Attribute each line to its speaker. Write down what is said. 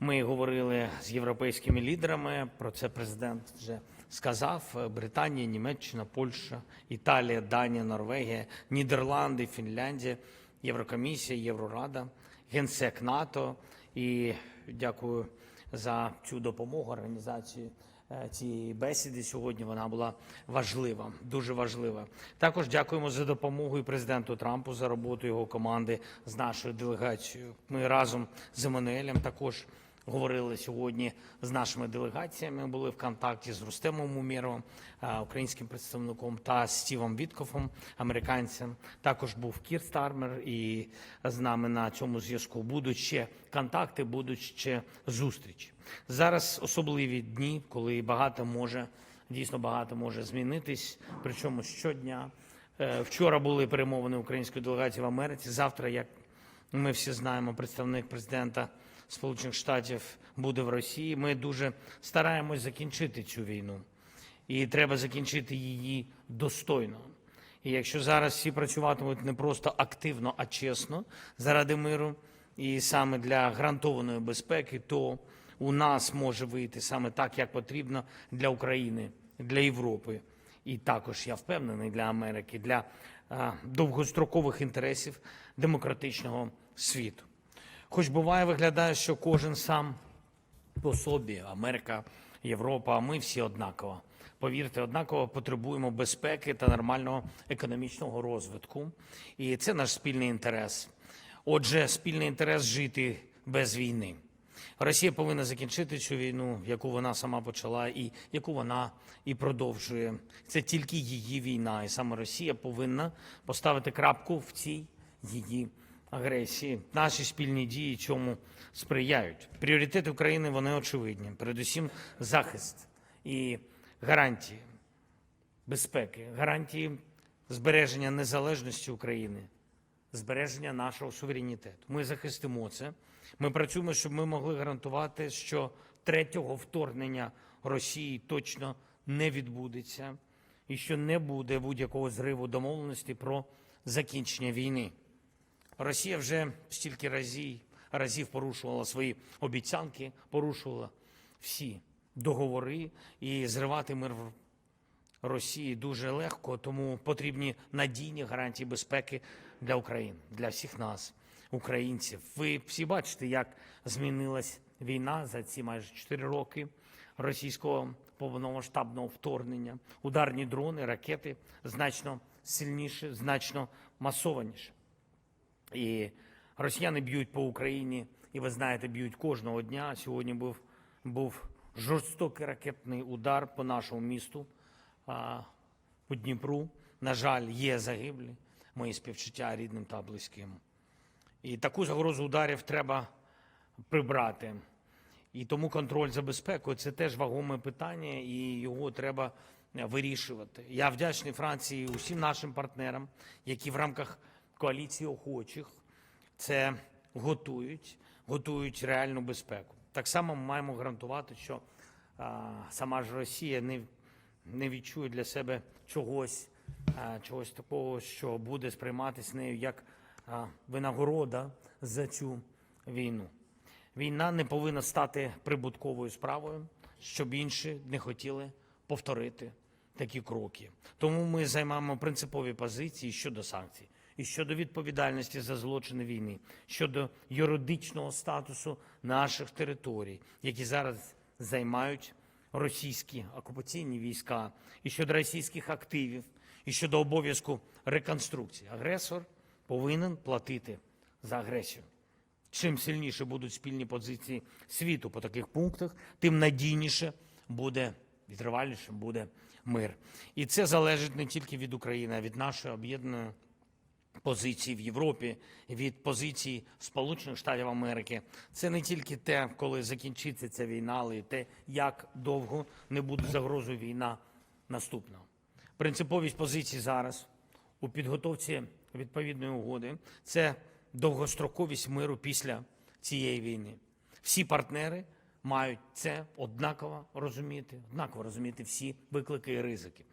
Speaker 1: Ми говорили з європейськими лідерами. Про це президент вже сказав: Британія, Німеччина, Польща, Італія, Данія, Норвегія, Нідерланди, Фінляндія, Єврокомісія, Єврорада, Генсек НАТО. І дякую за цю допомогу організації е, цієї бесіди сьогодні. Вона була важлива, дуже важлива. Також дякуємо за допомогу і президенту Трампу за роботу його команди з нашою делегацією. Ми разом з Еммануелем також говорили сьогодні з нашими делегаціями. Були в контакті з Рустемом Умєровим, е, українським представником, та Стівом Віткофом, американцем. Також був Кір Стармер і з нами на цьому зв'язку. Будуть ще контакти, будуть ще зустрічі. Зараз особливі дні, коли багато може, дійсно багато може змінитись, причому щодня. Е, Вчора були перемовини української делегації в Америці. Завтра, як ми всі знаємо, представник президента Сполучених Штатів буде в Росії. Ми дуже стараємось закінчити цю війну, і треба закінчити її достойно. І якщо зараз всі працюватимуть не просто активно, а чесно заради миру, і саме для гарантованої безпеки, то у нас може вийти саме так, як потрібно для України, для Європи, і також я впевнений для Америки, для а, довгострокових інтересів демократичного світу. Хоч буває, виглядає, що кожен сам по собі, Америка, Європа, а ми всі однаково. Повірте, однаково потребуємо безпеки та нормального економічного розвитку. І це наш спільний інтерес. Отже, спільний інтерес жити без війни. Росія повинна закінчити цю війну, яку вона сама почала, і яку вона і продовжує. Це тільки її війна, і саме Росія повинна поставити крапку в цій її агресії. Наші спільні дії цьому сприяють. Пріоритети України вони очевидні. Передусім, захист і гарантії безпеки, гарантії збереження незалежності України, збереження нашого суверенітету. Ми захистимо це. Ми працюємо, щоб ми могли гарантувати, що третього вторгнення Росії точно не відбудеться, і що не буде будь-якого зриву домовленості про закінчення війни. Росія вже стільки разів, разів порушувала свої обіцянки, порушувала всі договори і зривати мир в Росії дуже легко, тому потрібні надійні гарантії безпеки для України, для всіх нас, українців. Ви всі бачите, як змінилась війна за ці майже 4 роки російського повномасштабного вторгнення. Ударні дрони, ракети значно сильніше, значно масованіше. І росіяни б'ють по Україні, і ви знаєте, б'ють кожного дня. Сьогодні був, був жорстокий ракетний удар по нашому місту, по Дніпру. На жаль, є загиблі. Мої співчуття рідним та близьким. І таку загрозу ударів треба прибрати. І тому контроль за безпекою це теж вагоме питання, і його треба е, вирішувати. Я вдячний Франції усім нашим партнерам, які в рамках коаліції охочих це готують, готують реальну безпеку. Так само ми маємо гарантувати, що а, сама ж Росія не, не відчує для себе чогось, а, чогось такого, що буде сприйматися нею як а, винагорода за цю війну. Війна не повинна стати прибутковою справою, щоб інші не хотіли повторити такі кроки. Тому ми займаємо принципові позиції щодо санкцій і щодо відповідальності за злочини війни, щодо юридичного статусу наших територій, які зараз займають російські окупаційні війська, і щодо російських активів, і щодо обов'язку реконструкції. Агресор повинен платити за агресію. Чим сильніше будуть спільні позиції світу по таких пунктах, тим надійніше буде відривальнішим буде мир. І це залежить не тільки від України, а від нашої об'єднаної позиції в Європі, від позиції Сполучених Штатів Америки. Це не тільки те, коли закінчиться ця війна, але й те, як довго не буде загрозою війна наступна. Принциповість позиції зараз у підготовці відповідної угоди це довгостроковість миру після цієї війни. Всі партнери мають це однаково розуміти, однаково розуміти всі виклики і ризики.